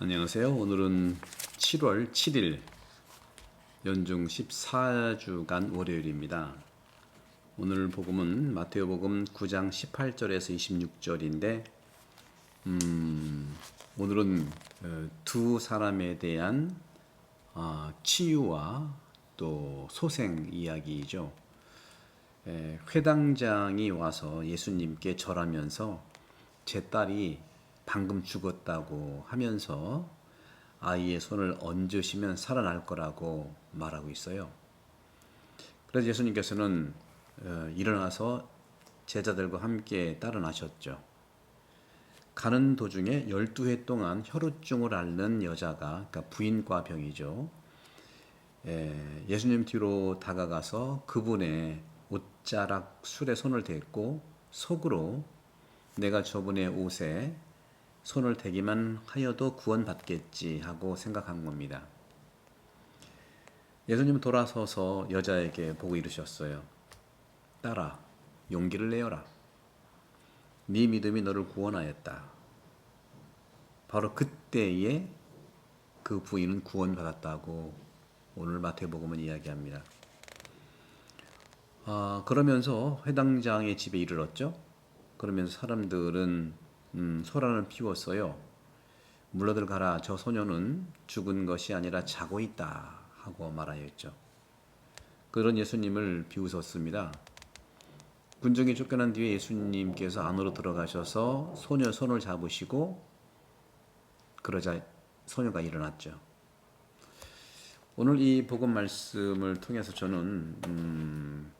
안녕하세요. 오늘은 7월 7일 연중 14주간 월요일입니다. 오늘 복음은 마테오복음 9장 18절에서 26절인데 음, 오늘은 어, 두 사람에 대한 아, 치유와 또 소생 이야기이죠. 에, 회당장이 와서 예수님께 절하면서 제 딸이 방금 죽었다고 하면서 아이의 손을 얹으시면 살아날 거라고 말하고 있어요. 그래서 예수님께서는 어, 일어나서 제자들과 함께 따라나셨죠. 가는 도중에 12해 동안 혈우증을 앓는 여자가 그러니까 부인과 병이죠. 예, 예수님 뒤로 다가가서 그분의 옷자락 술에 손을 댔고 속으로 내가 저분의 옷에 손을 대기만 하여도 구원받겠지 하고 생각한 겁니다. 예수님은 돌아서서 여자에게 보고 이르셨어요. 딸아, 용기를 내어라. 네 믿음이 너를 구원하였다. 바로 그때에 그 부인은 구원받았다고 오늘 마태복음은 이야기합니다. 아, 그러면서 회당장의 집에 이르렀죠. 그러면서 사람들은 음, 소란을 피웠어요. 물러들 가라. 저 소녀는 죽은 것이 아니라 자고 있다. 하고 말하였죠. 그런 예수님을 비웃었습니다. 군중이 쫓겨난 뒤에 예수님께서 안으로 들어가셔서 소녀 손을 잡으시고 그러자 소녀가 일어났죠. 오늘 이 복음 말씀을 통해서 저는 음,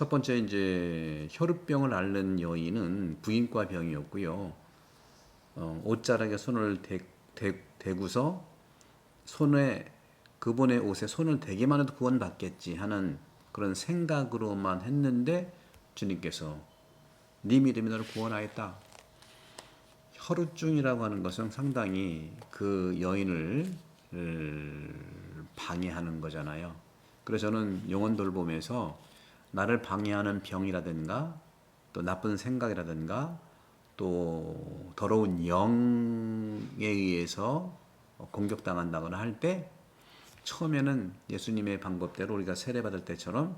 첫 번째 이제 혈우병을 앓는 여인은 부인과 병이었고요. 어, 옷자락에 손을 대, 대, 대고서 손에 그분의 옷에 손을 대기만 해도 구원 받겠지 하는 그런 생각으로만 했는데 주님께서 네 믿음이 너를 구원하였다. 혈우증이라고 하는 것은 상당히 그 여인을 방해하는 거잖아요. 그래서 저는 영혼 돌봄에서 나를 방해하는 병이라든가 또 나쁜 생각이라든가 또 더러운 영에 의해서 공격당한다거나 할 때 처음에는 예수님의 방법대로 우리가 세례받을 때처럼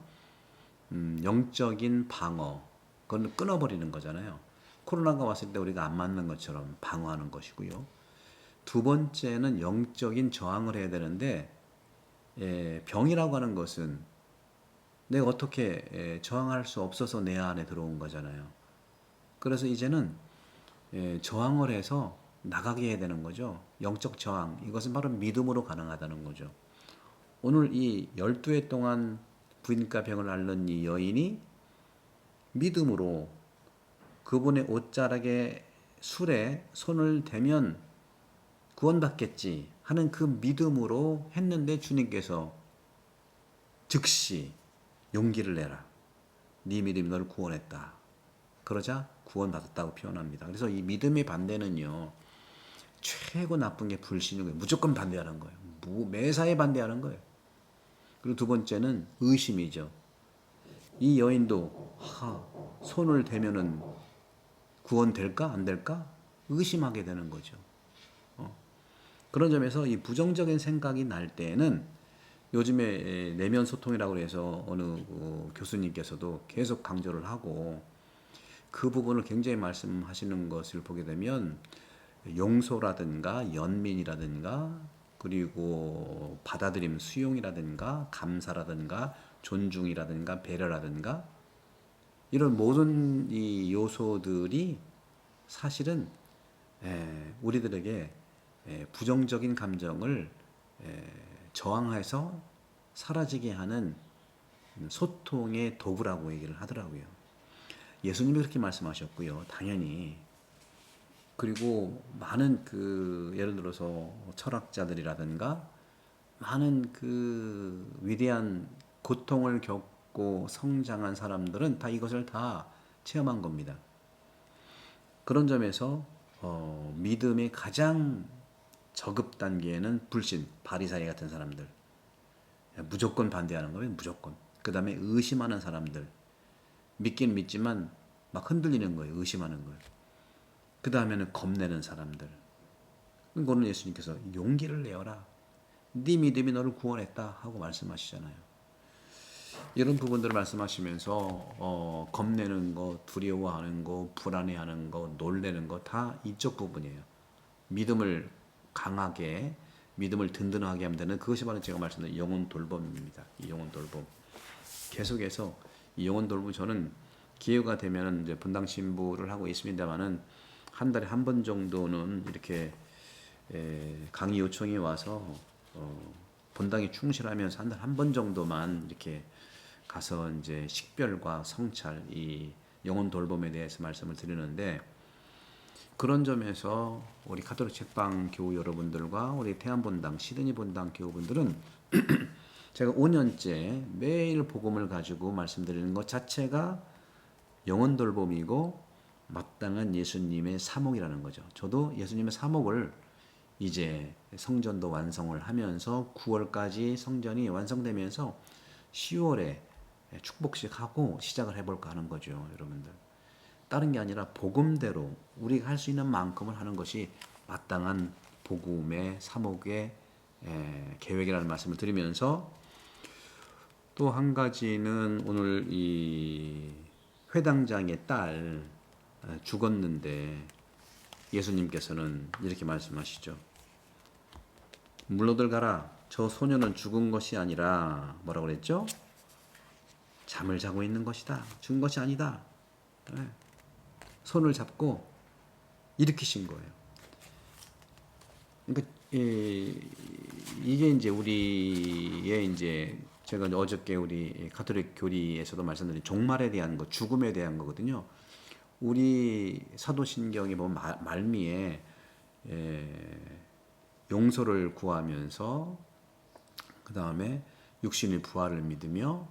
음, 영적인 방어 그건 끊어버리는 거잖아요. 코로나가 왔을 때 우리가 안 맞는 것처럼 방어하는 것이고요. 두 번째는 영적인 저항을 해야 되는데 예, 병이라고 하는 것은 내가 어떻게 예, 저항할 수 없어서 내 안에 들어온 거잖아요. 그래서 이제는 예, 저항을 해서 나가게 해야 되는 거죠. 영적 저항. 이것은 바로 믿음으로 가능하다는 거죠. 오늘 이 12해 동안 부인과 병을 앓는 이 여인이 믿음으로 그분의 옷자락에 술에 손을 대면 구원받겠지 하는 그 믿음으로 했는데 주님께서 즉시 용기를 내라. 네 믿음이 너를 구원했다. 그러자 구원받았다고 표현합니다. 그래서 이 믿음의 반대는요. 최고 나쁜 게 불신인 거예요. 무조건 반대하는 거예요. 매사에 반대하는 거예요. 그리고 두 번째는 의심이죠. 이 여인도 하, 손을 대면은 구원될까 안 될까 의심하게 되는 거죠. 어. 그런 점에서 이 부정적인 생각이 날 때에는 요즘에 내면 소통이라고 해서 어느 어, 교수님께서도 계속 강조를 하고 그 부분을 굉장히 말씀하시는 것을 보게 되면 용서라든가 연민이라든가 그리고 받아들임 수용이라든가 감사라든가 존중이라든가 배려라든가 이런 모든 이 요소들이 사실은 우리들에게 부정적인 감정을 저항해서 사라지게 하는 소통의 도구라고 얘기를 하더라고요. 예수님이 그렇게 말씀하셨고요. 당연히 그리고 많은 그 예를 들어서 철학자들이라든가 많은 그 위대한 고통을 겪고 성장한 사람들은 다 이것을 다 체험한 겁니다. 그런 점에서 어, 믿음의 가장 저급 단계에는 불신, 바리사이 같은 사람들. 무조건 반대하는 거예요. 무조건. 그 다음에 의심하는 사람들. 믿긴 믿지만 막 흔들리는 거예요. 의심하는 걸. 그 다음에는 겁내는 사람들. 그거는 예수님께서 용기를 내어라. 네 믿음이 너를 구원했다 하고 말씀하시잖아요. 이런 부분들을 말씀하시면서 어, 겁내는 거, 두려워하는 거, 불안해하는 거, 놀래는 거 다 이쪽 부분이에요. 믿음을 강하게, 믿음을 든든하게 하면 되는 그것이 바로 제가 말씀드린 영혼 돌봄입니다. 이 영혼 돌봄. 계속해서 이 영혼 돌봄 저는 기회가 되면 이제 분당 신부를 하고 있습니다만은 한 달에 한 번 정도는 이렇게 에, 강의 요청이 와서 어, 본당에 충실하면서 한 달 한 번 정도만 이렇게 가서 이제 식별과 성찰 이 영혼 돌봄에 대해서 말씀을 드리는데 그런 점에서 우리 카톨릭 책방 교우 여러분들과 우리 태안본당 시드니 본당 교우분들은 제가 5년째 매일 복음을 가지고 말씀드리는 것 자체가 영혼 돌봄이고 마땅한 예수님의 사목이라는 거죠. 저도 예수님의 사목을 이제 성전도 완성을 하면서 9월까지 성전이 완성되면서 10월에 축복식 하고 시작을 해볼까 하는 거죠, 여러분들. 다른 게 아니라 복음대로 우리가 할 수 있는 만큼을 하는 것이 마땅한 복음의 사목의 에, 계획이라는 말씀을 드리면서 또 한 가지는 오늘 이 회당장의 딸 에, 죽었는데 예수님께서는 이렇게 말씀하시죠. 물러들 가라. 저 소녀는 죽은 것이 아니라 뭐라고 그랬죠? 잠을 자고 있는 것이다. 죽은 것이 아니다. 네. 손을 잡고 일으키신 거예요. 그러니까 이, 이게 이제 우리의 이제 제가 어저께 우리 가톨릭 교리에서도 말씀드린 종말에 대한 거, 죽음에 대한 거거든요. 우리 사도신경에 보면 말, 말미에 에, 용서를 구하면서 그 다음에 육신의 부활을 믿으며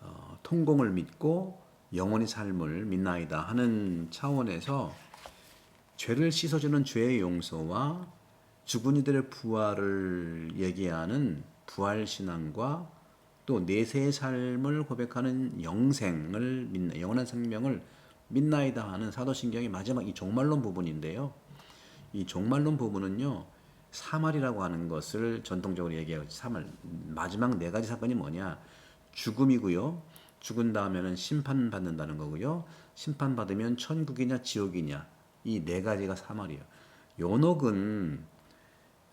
어, 통공을 믿고 영원히 삶을 믿나이다 하는 차원에서 죄를 씻어주는 죄의 용서와 죽은 이들의 부활을 얘기하는 부활 신앙과 또 내세의 삶을 고백하는 영생을 믿나 영원한 생명을 믿나이다 하는 사도신경의 마지막 이 종말론 부분인데요. 이 종말론 부분은요. 사말이라고 하는 것을 전통적으로 얘기해요. 사말 마지막 네 가지 사건이 뭐냐? 죽음이고요. 죽은 다음에는 심판 받는다는 거고요. 심판 받으면 천국이냐 지옥이냐 이 네 가지가 사말이에요. 연옥은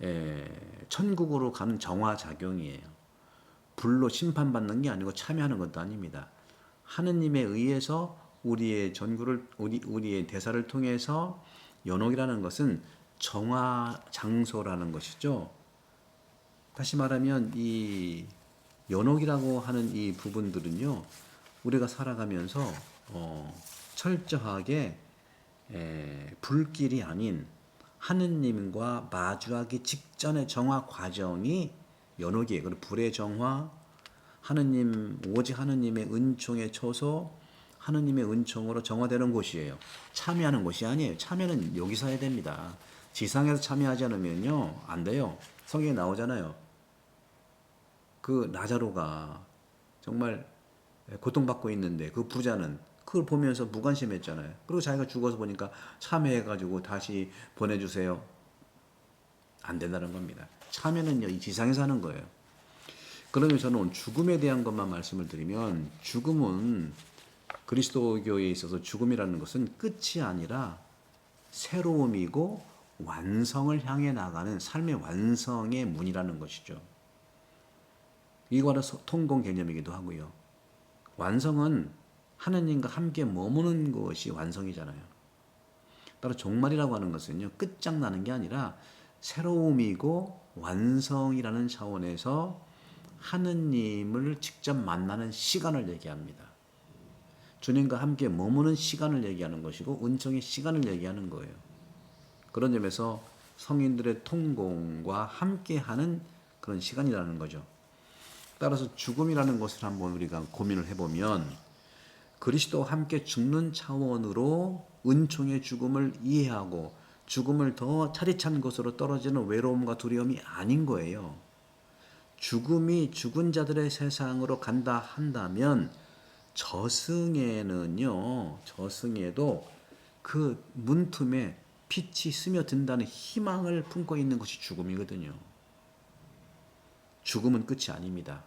에, 천국으로 가는 정화 작용이에요. 불로 심판 받는 게 아니고 참여하는 것도 아닙니다. 하느님에 의해서 우리의 전구를 우리 우리의 대사를 통해서 연옥이라는 것은 정화 장소라는 것이죠. 다시 말하면 이 연옥이라고 하는 이 부분들은요, 우리가 살아가면서 어, 철저하게 에, 불길이 아닌 하느님과 마주하기 직전의 정화 과정이 연옥이에요. 그리고 불의 정화, 하느님 오직 하느님의 은총의 초소, 하느님의 은총으로 정화되는 곳이에요. 참여하는 곳이 아니에요. 참여는 여기서 해야 됩니다. 지상에서 참여하지 않으면요 안 돼요. 성경에 나오잖아요. 그 나자로가 정말 고통받고 있는데 그 부자는 그걸 보면서 무관심했잖아요. 그리고 자기가 죽어서 보니까 참여해가지고 다시 보내주세요. 안 된다는 겁니다. 참여는요, 이 지상에서 하는 거예요. 그러면 저는 오늘 죽음에 대한 것만 말씀을 드리면 죽음은 그리스도교에 있어서 죽음이라는 것은 끝이 아니라 새로움이고 완성을 향해 나가는 삶의 완성의 문이라는 것이죠. 이거는 통공 개념이기도 하고요. 완성은 하느님과 함께 머무는 것이 완성이잖아요. 따로 종말이라고 하는 것은요, 끝장나는 게 아니라 새로움이고 완성이라는 차원에서 하느님을 직접 만나는 시간을 얘기합니다. 주님과 함께 머무는 시간을 얘기하는 것이고, 은총의 시간을 얘기하는 거예요. 그런 점에서 성인들의 통공과 함께하는 그런 시간이라는 거죠. 따라서 죽음이라는 것을 한번 우리가 고민을 해보면 그리스도와 함께 죽는 차원으로 은총의 죽음을 이해하고 죽음을 더 차디찬 것으로 떨어지는 외로움과 두려움이 아닌 거예요. 죽음이 죽은 자들의 세상으로 간다 한다면 저승에는요, 저승에도 그 문틈에 빛이 스며든다는 희망을 품고 있는 것이 죽음이거든요. 죽음은 끝이 아닙니다.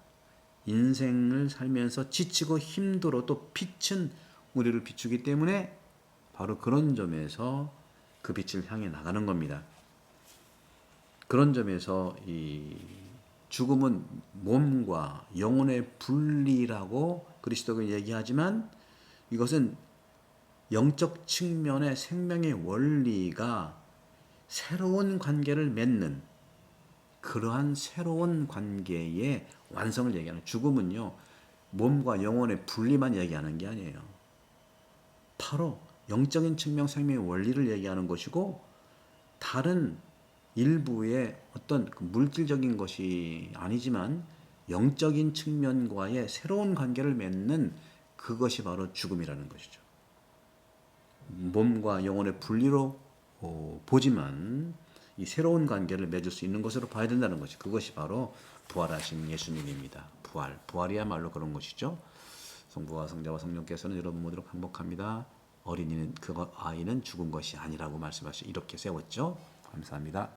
인생을 살면서 지치고 힘들어도 빛은 우리를 비추기 때문에 바로 그런 점에서 그 빛을 향해 나가는 겁니다. 그런 점에서 이 죽음은 몸과 영혼의 분리라고 그리스도가 얘기하지만 이것은 영적 측면의 생명의 원리가 새로운 관계를 맺는 그러한 새로운 관계의 완성을 얘기하는 죽음은요 몸과 영혼의 분리만 얘기하는 게 아니에요. 바로 영적인 측면 생명의 원리를 얘기하는 것이고 다른 일부의 어떤 그 물질적인 것이 아니지만 영적인 측면과의 새로운 관계를 맺는 그것이 바로 죽음이라는 것이죠. 몸과 영혼의 분리로 어, 보지만 이 새로운 관계를 맺을 수 있는 것으로 봐야 된다는 것이 그것이 바로 부활하신 예수님입니다. 부활, 부활이야말로 그런 것이죠. 성부와 성자와 성령께서는 여러분 모두를 반복합니다. 어린이는 그 아이는 죽은 것이 아니라고 말씀하시 이렇게 세웠죠. 감사합니다.